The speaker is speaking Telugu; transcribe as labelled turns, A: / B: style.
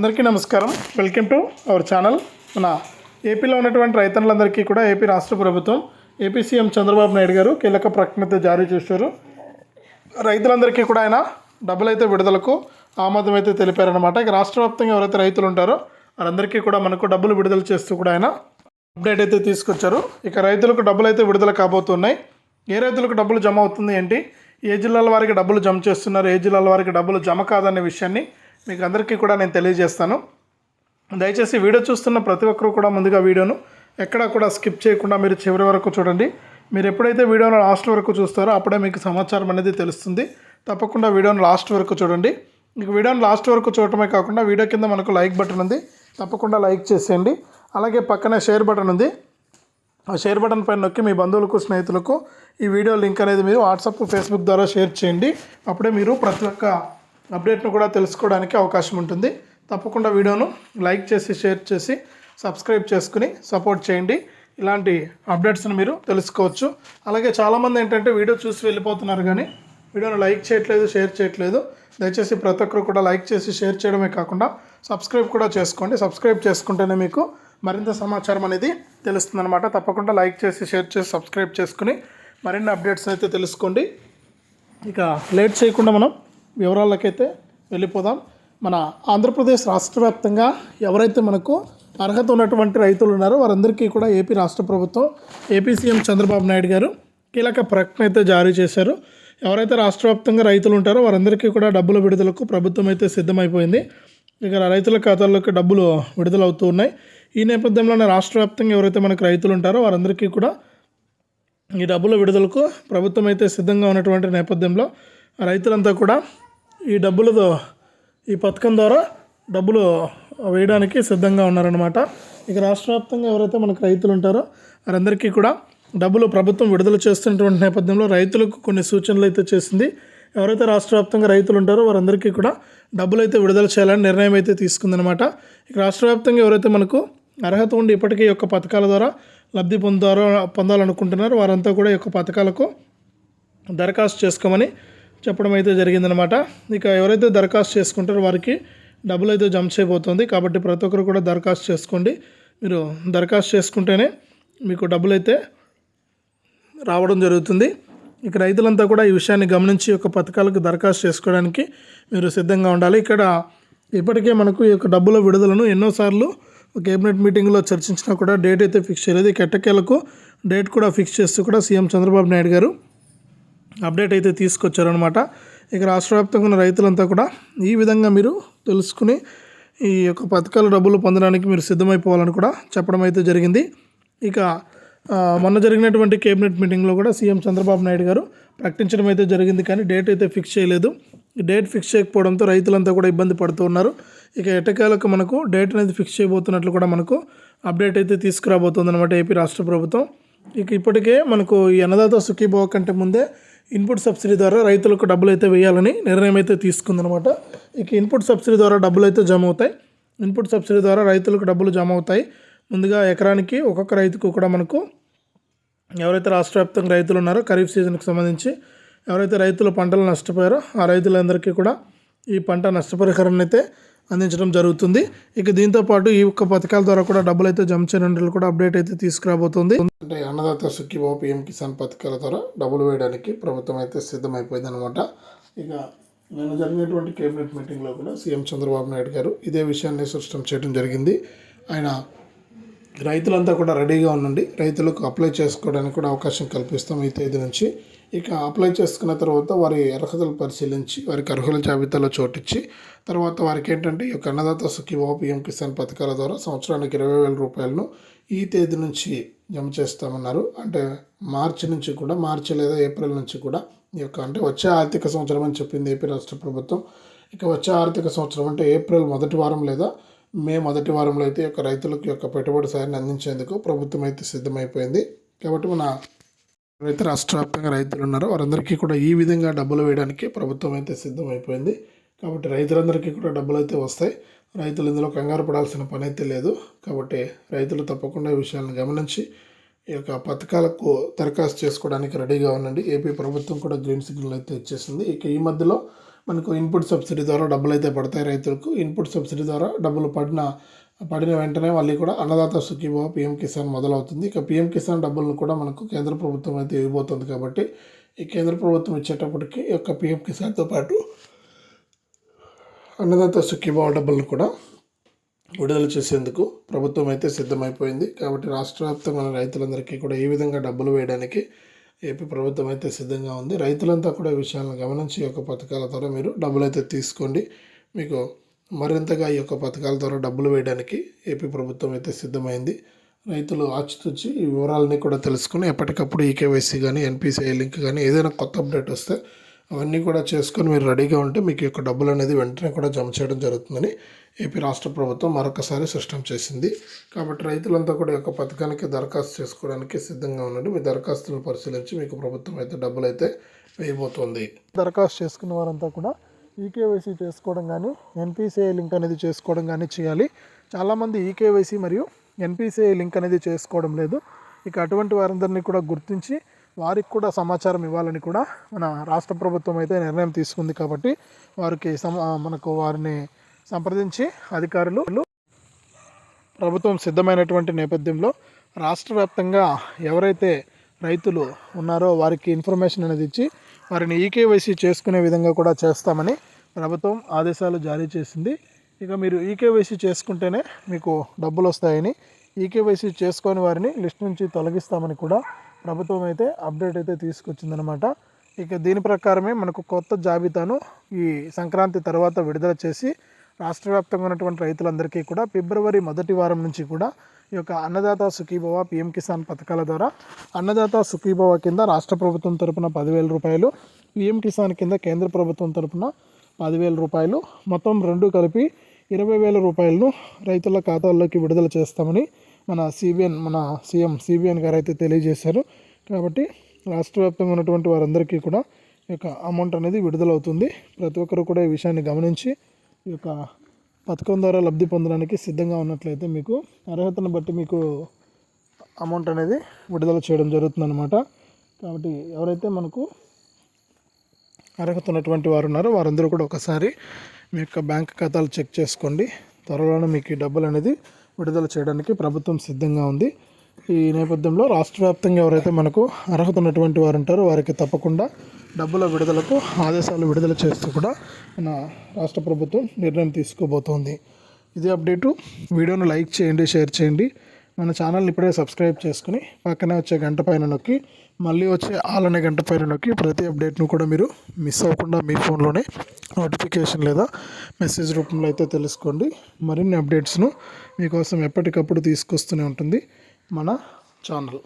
A: అందరికీ నమస్కారం. వెల్కమ్ టు అవర్ ఛానల్ మన ఏపీలో ఉన్నటువంటి రైతన్నులందరికీ కూడా ఏపీ రాష్ట్ర ప్రభుత్వం ఏపీ సీఎం చంద్రబాబు నాయుడు గారు కీలక ప్రకటన జారీ చేశారు. రైతులందరికీ కూడా ఆయన డబ్బులైతే విడుదలకు ఆమోదం అయితే తెలిపారనమాట ఇక రాష్ట్ర వ్యాప్తంగా ఎవరైతే రైతులు ఉంటారో వారందరికీ కూడా మనకు డబ్బులు విడుదల చేస్తూ కూడా ఆయన అప్డేట్ అయితే తీసుకొచ్చారు. ఇక రైతులకు డబ్బులు అయితే విడుదల కాబోతున్నాయి. ఏ రైతులకు డబ్బులు జమ అవుతుంది ఏంటి? ఏ జిల్లాల వారికి డబ్బులు జమ చేస్తున్నారు? ఏ జిల్లాల వారికి డబ్బులు జమ కాదనే విషయాన్ని మీకు అందరికీ కూడా నేను తెలియజేస్తాను. దయచేసి వీడియో చూస్తున్న ప్రతి ఒక్కరూ కూడా ముందుగా వీడియోను ఎక్కడా కూడా స్కిప్ చేయకుండా మీరు చివరి వరకు చూడండి. మీరు ఎప్పుడైతే వీడియోను లాస్ట్ వరకు చూస్తారో అప్పుడే మీకు సమాచారం అనేది తెలుస్తుంది. తప్పకుండా వీడియోను లాస్ట్ వరకు చూడండి. మీకు వీడియోను లాస్ట్ వరకు చూడటమే కాకుండా వీడియో కింద మనకు లైక్ బటన్ ఉంది. తప్పకుండా లైక్ చేసేయండి. అలాగే పక్కనే షేర్ బటన్ ఉంది. ఆ షేర్ బటన్ పైన నొక్కి మీ బంధువులకు స్నేహితులకు ఈ వీడియో లింక్ అనేది మీరు వాట్సాప్ ఫేస్బుక్ ద్వారా షేర్ చేయండి. అప్పుడే మీరు ప్రతి ఒక్క అప్డేట్ను కూడా తెలుసుకోవడానికి అవకాశం ఉంటుంది. తప్పకుండా వీడియోను లైక్ చేసి షేర్ చేసి సబ్స్క్రైబ్ చేసుకుని సపోర్ట్ చేయండి. ఇలాంటి అప్డేట్స్ని మీరు తెలుసుకోవచ్చు. అలాగే చాలామంది ఏంటంటే వీడియో చూసి వెళ్ళిపోతున్నారు కానీ వీడియోను లైక్ చేయట్లేదు షేర్ చేయట్లేదు. దయచేసి ప్రతి ఒక్కరు కూడా లైక్ చేసి షేర్ చేయడమే కాకుండా సబ్స్క్రైబ్ కూడా చేసుకోండి. సబ్స్క్రైబ్ చేసుకుంటేనే మీకు మరింత సమాచారం అనేది తెలుస్తుందన్నమాట. తప్పకుండా లైక్ చేసి షేర్ చేసి సబ్స్క్రైబ్ చేసుకుని మరిన్ని అప్డేట్స్ అయితే తెలుసుకోండి. ఇక లేట్ చేయకుండా మనం వివరాలకైతే వెళ్ళిపోదాం. మన ఆంధ్రప్రదేశ్ రాష్ట్ర వ్యాప్తంగా ఎవరైతే మనకు అర్హత ఉన్నటువంటి రైతులు ఉన్నారో వారందరికీ కూడా ఏపీ రాష్ట్ర ప్రభుత్వం ఏపీ సీఎం చంద్రబాబు నాయుడు గారు కీలక ప్రకటన అయితే జారీ చేశారు. ఎవరైతే రాష్ట్ర వ్యాప్తంగా రైతులు ఉంటారో వారందరికీ కూడా డబ్బుల విడుదలకు ప్రభుత్వం అయితే సిద్ధమైపోయింది. ఇక రైతుల ఖాతాల్లోకి డబ్బులు విడుదలవుతూ ఉన్నాయి. ఈ నేపథ్యంలోనే రాష్ట్ర వ్యాప్తంగా ఎవరైతే మనకు రైతులు ఉంటారో వారందరికీ కూడా ఈ డబ్బుల విడుదలకు ప్రభుత్వం అయితే సిద్ధంగా ఉన్నటువంటి నేపథ్యంలో రైతులంతా కూడా ఈ డబ్బులతో ఈ పథకం ద్వారా డబ్బులు వేయడానికి సిద్ధంగా ఉన్నారనమాట ఇక రాష్ట్ర వ్యాప్తంగా ఎవరైతే మనకు రైతులు ఉంటారో వారందరికీ కూడా డబ్బులు ప్రభుత్వం విడుదల చేస్తున్నటువంటి నేపథ్యంలో రైతులకు కొన్ని సూచనలు అయితే చేసింది. ఎవరైతే రాష్ట్ర వ్యాప్తంగా రైతులు ఉంటారో వారందరికీ కూడా డబ్బులు అయితే విడుదల చేయాలని నిర్ణయం అయితే తీసుకుందనమాట ఇక రాష్ట్ర వ్యాప్తంగా ఎవరైతే మనకు అర్హత ఉండి ఇప్పటికీ యొక్క పథకాల ద్వారా లబ్ధి పొందారో పొందాలనుకుంటున్నారో వారంతా కూడా ఈ యొక్క పథకాలకు దరఖాస్తు చేసుకోమని చెప్పడం అయితే జరిగిందనమాట ఇక ఎవరైతే దరఖాస్తు చేసుకుంటారో వారికి డబ్బులు అయితే జమ చేయబోతుంది. కాబట్టి ప్రతి ఒక్కరు కూడా దరఖాస్తు చేసుకోండి. మీరు దరఖాస్తు చేసుకుంటేనే మీకు డబ్బులు అయితే రావడం జరుగుతుంది. ఇక రైతులంతా కూడా ఈ విషయాన్ని గమనించి ఒక యొక్క పథకాలకు దరఖాస్తు చేసుకోవడానికి మీరు సిద్ధంగా ఉండాలి. ఇక్కడ ఇప్పటికే మనకు ఈ యొక్క డబ్బుల విడుదలను ఎన్నోసార్లు కేబినెట్ మీటింగ్లో చర్చించినా కూడా డేట్ అయితే ఫిక్స్ చేయలేదు. ఇక ఎట్టకేలకు డేట్ కూడా ఫిక్స్ చేస్తూ కూడా సీఎం చంద్రబాబు నాయుడు గారు అప్డేట్ అయితే తీసుకొచ్చారనమాట ఇక రాష్ట్ర వ్యాప్తంగా ఉన్న రైతులంతా కూడా ఈ విధంగా మీరు తెలుసుకుని ఈ యొక్క పథకాల డబ్బులు పొందడానికి మీరు సిద్ధమైపోవాలని కూడా చెప్పడం అయితే జరిగింది. ఇక మొన్న జరిగినటువంటి కేబినెట్ మీటింగ్లో కూడా సీఎం చంద్రబాబు నాయుడు గారు ప్రకటించడం అయితే జరిగింది. కానీ డేట్ అయితే ఫిక్స్ చేయలేదు. ఈ డేట్ ఫిక్స్ చేయకపోవడంతో రైతులంతా కూడా ఇబ్బంది పడుతూ ఉన్నారు. ఇక ఎటకాలకు మనకు డేట్ అనేది ఫిక్స్ చేయబోతున్నట్లు కూడా మనకు అప్డేట్ అయితే తీసుకురాబోతుంది అనమాట ఏపీ రాష్ట్ర ప్రభుత్వం. ఇక ఇప్పటికే మనకు ఈ అన్నదాత సుఖీభావ కంటే ముందే ఇన్పుట్ సబ్సిడీ ద్వారా రైతులకు డబ్బులు అయితే వేయాలని నిర్ణయం అయితే తీసుకుందనమాట ఇక ఇన్పుట్ సబ్సిడీ ద్వారా డబ్బులు అయితే జమ అవుతాయి ఇన్పుట్ సబ్సిడీ ద్వారా రైతులకు డబ్బులు జమ అవుతాయి ముందుగా ఎకరానికి ఒక్కొక్క రైతుకు కూడా మనకు ఎవరైతే రాష్ట్ర వ్యాప్తంగా రైతులు ఉన్నారో ఖరీఫ్ సీజన్కి సంబంధించి ఎవరైతే రైతులు పంటలు నష్టపోయారో ఆ రైతులందరికీ కూడా ఈ పంట నష్టపరిహారాన్ని అయితే అందించడం జరుగుతుంది. ఇక దీంతో పాటు ఈ ఒక్క పథకాల ద్వారా కూడా డబ్బులు అయితే జమ చేయడం కూడా అప్డేట్ అయితే తీసుకురాబోతుంది. అంటే అన్నదాత సుఖీభావ పిఎం కిసాన్ పథకాల ద్వారా డబ్బులు వేయడానికి ప్రభుత్వం అయితే సిద్ధమైపోయింది అనమాట ఇక నేను జరిగినటువంటి కేబినెట్ మీటింగ్లో కూడా సీఎం చంద్రబాబు నాయుడు గారు ఇదే విషయాన్ని స్పష్టం చేయడం జరిగింది. ఆయన రైతులంతా కూడా రెడీగా ఉండండి. రైతులకు అప్లై చేసుకోవడానికి కూడా అవకాశం కల్పిస్తాం ఈ తేదీ నుంచి. ఇక అప్లై చేసుకున్న తర్వాత వారి అర్హతలు పరిశీలించి వారికి అర్హుల జాబితాలో చోటిచ్చి తర్వాత వారికి ఏంటంటే ఈ యొక్క అన్నదాత సుఖీభావ పిఎం కిసాన్ పథకాల ద్వారా సంవత్సరానికి ఇరవై వేల రూపాయలను ఈ తేదీ నుంచి జమ చేస్తామన్నారు. అంటే మార్చి నుంచి కూడా మార్చి లేదా ఏప్రిల్ నుంచి కూడా ఈ యొక్క అంటే వచ్చే ఆర్థిక సంవత్సరం అని చెప్పింది ఏపీ రాష్ట్ర ప్రభుత్వం. ఇక వచ్చే ఆర్థిక సంవత్సరం అంటే ఏప్రిల్ మొదటి వారం లేదా మే మొదటి వారంలో అయితే ఈ యొక్క రైతులకు యొక్క పెట్టుబడి సాయాన్ని అందించేందుకు ప్రభుత్వం అయితే సిద్ధమైపోయింది. కాబట్టి మన ఎవరైతే రాష్ట్ర వ్యాప్తంగా రైతులు ఉన్నారో వారందరికీ కూడా ఈ విధంగా డబ్బులు వేయడానికి ప్రభుత్వం అయితే సిద్ధమైపోయింది. కాబట్టి రైతులందరికీ కూడా డబ్బులు అయితే వస్తాయి. రైతులు ఇందులో కంగారు పడాల్సిన పని అయితే లేదు. కాబట్టి రైతులు తప్పకుండా ఈ విషయాలను గమనించి ఈ యొక్క పథకాలకు దరఖాస్తు చేసుకోవడానికి రెడీగా ఉండండి. ఏపీ ప్రభుత్వం కూడా గ్రీన్ సిగ్నల్ అయితే ఇచ్చేసింది. ఇక ఈ మధ్యలో మనకు ఇన్పుట్ సబ్సిడీ ద్వారా డబ్బులు అయితే పడతాయి రైతులకు. ఇన్పుట్ సబ్సిడీ ద్వారా డబ్బులు పడిన పడిన వెంటనే మళ్ళీ కూడా అన్నదాత సుఖీభావ పిఎం కిసాన్ మొదలవుతుంది. ఇక పిఎం కిసాన్ డబ్బులను కూడా మనకు కేంద్ర ప్రభుత్వం అయితే ఇవ్వబోతుంది కాబట్టి ఈ కేంద్ర ప్రభుత్వం ఇచ్చేటప్పటికి ఈ యొక్క పిఎం కిసాన్తో పాటు అన్నదాత సుఖీభావ డబ్బులను కూడా విడుదల చేసేందుకు ప్రభుత్వం అయితే సిద్ధమైపోయింది. కాబట్టి రాష్ట్ర వ్యాప్తంగా రైతులందరికీ కూడా ఈ విధంగా డబ్బులు వేయడానికి ఏపీ ప్రభుత్వం అయితే సిద్ధంగా ఉంది. రైతులంతా కూడా ఈ విషయాలను గమనించి ఈ యొక్క పథకాల ద్వారా మీరు డబ్బులు అయితే తీసుకోండి. మీకు మరింతగా ఈ యొక్క పథకాల ద్వారా డబ్బులు వేయడానికి ఏపీ ప్రభుత్వం అయితే సిద్ధమైంది. రైతులు ఆచితూచి ఈ వివరాలని కూడా తెలుసుకుని ఎప్పటికప్పుడు ఈకేవైసీ కానీ ఎన్పిసిఐ లింక్ కానీ ఏదైనా కొత్త అప్డేట్ వస్తే అవన్నీ కూడా చేసుకొని మీరు రెడీగా ఉంటే మీకు యొక్క డబ్బులు అనేది వెంటనే కూడా జమ చేయడం జరుగుతుందని ఏపీ రాష్ట్ర ప్రభుత్వం మరొకసారి స్పష్టం చేసింది. కాబట్టి రైతులంతా కూడా యొక్క పథకానికి దరఖాస్తు చేసుకోవడానికి సిద్ధంగా ఉండండి. మీ దరఖాస్తులను పరిశీలించి మీకు ప్రభుత్వం అయితే డబ్బులు అయితే వేయబోతోంది. దరఖాస్తు చేసుకున్న వారంతా కూడా ఈకేవైసీ చేసుకోవడం కానీ ఎన్పిసిఐ లింక్ అనేది చేసుకోవడం కానీ చేయాలి. చాలామంది ఈకేవైసీ మరియు ఎన్పిసిఐ లింక్ అనేది చేసుకోవడం లేదు. ఇక అటువంటి వారందరినీ కూడా గుర్తించి వారికి కూడా సమాచారం ఇవ్వాలని కూడా మన రాష్ట్ర ప్రభుత్వం అయితే నిర్ణయం తీసుకుంది కాబట్టి వారికి సమ మనకు వారిని సంప్రదించి అధికారులు ప్రభుత్వం సిద్ధమైనటువంటి నేపథ్యంలో రాష్ట్ర వ్యాప్తంగా ఎవరైతే రైతులు ఉన్నారో వారికి ఇన్ఫర్మేషన్ అనేది ఇచ్చి వారిని ఈకేవైసీ చేసుకునే విధంగా కూడా చేస్తామని ప్రభుత్వం ఆదేశాలు జారీ చేసింది. ఇక మీరు ఈకేవైసీ చేసుకుంటేనే మీకు డబ్బులు వస్తాయని ఈకేవైసీ చేసుకొని వారిని లిస్ట్ నుంచి తొలగిస్తామని కూడా ప్రభుత్వం అయితే అప్డేట్ అయితే తీసుకొచ్చిందనమాట ఇక దీని ప్రకారమే మనకు కొత్త జాబితాను ఈ సంక్రాంతి తర్వాత విడుదల చేసి రాష్ట్ర వ్యాప్తంగా ఉన్నటువంటి రైతులందరికీ కూడా ఫిబ్రవరి మొదటి వారం నుంచి కూడా ఈ యొక్క అన్నదాత సుఖీభవ పిఎం కిసాన్ పథకాల ద్వారా అన్నదాత సుఖీభవ కింద రాష్ట్ర ప్రభుత్వం తరపున పదివేల రూపాయలు పిఎం కిసాన్ కింద కేంద్ర ప్రభుత్వం తరపున పదివేల రూపాయలు. మొత్తం రెండు కలిపి ఇరవై వేల రూపాయలను రైతుల ఖాతాల్లోకి విడుదల చేస్తామని మన సిబిఎన్ మన సీఎం సిబిఎన్ గారు అయితే తెలియజేశారు. కాబట్టి రాష్ట్ర వ్యాప్తంగా ఉన్నటువంటి వారందరికీ కూడా ఈ యొక్క అమౌంట్ అనేది విడుదలవుతుంది. ప్రతి ఒక్కరు కూడా ఈ విషయాన్ని గమనించి ఈ యొక్క పథకం ద్వారా లబ్ధి పొందడానికి సిద్ధంగా ఉన్నట్లయితే మీకు అర్హతను బట్టి మీకు అమౌంట్ అనేది విడుదల చేయడం జరుగుతుందన్నమాట. కాబట్టి ఎవరైతే మనకు అర్హత ఉన్నటువంటి వారు ఉన్నారు. వారందరూ కూడా ఒకసారి మీ యొక్క బ్యాంక్ ఖాతాలు చెక్ చేసుకోండి. త్వరలోనే మీకు ఈ డబ్బులు అనేది విడుదల చేయడానికి ప్రభుత్వం సిద్ధంగా ఉంది. ఈ నేపథ్యంలో రాష్ట్ర వ్యాప్తంగా ఎవరైతే మనకు అర్హత ఉన్నటువంటి వారు ఉంటారో వారికి తప్పకుండా డబ్బుల విడుదలకు ఆదేశాలు విడుదల చేస్తూ కూడా మన రాష్ట్ర ప్రభుత్వం నిర్ణయం తీసుకోబోతోంది. ఇది అప్డేటు. వీడియోను లైక్ చేయండి షేర్ చేయండి. మన ఛానల్ని ఇప్పుడే సబ్స్క్రైబ్ చేసుకుని పక్కనే వచ్చే గంట పైన నొక్కి మళ్ళీ వచ్చే ఆల్ అనే గంట పైన నొక్కి ప్రతి అప్డేట్ను కూడా మీరు మిస్ అవ్వకుండా మీ ఫోన్లోనే నోటిఫికేషన్ లేదా మెసేజ్ రూపంలో అయితే తెలుసుకోండి. మరిన్ని అప్డేట్స్ను మీకోసం ఎప్పటికప్పుడు తీసుకొస్తూనే ఉంటుంది మన ఛానల్.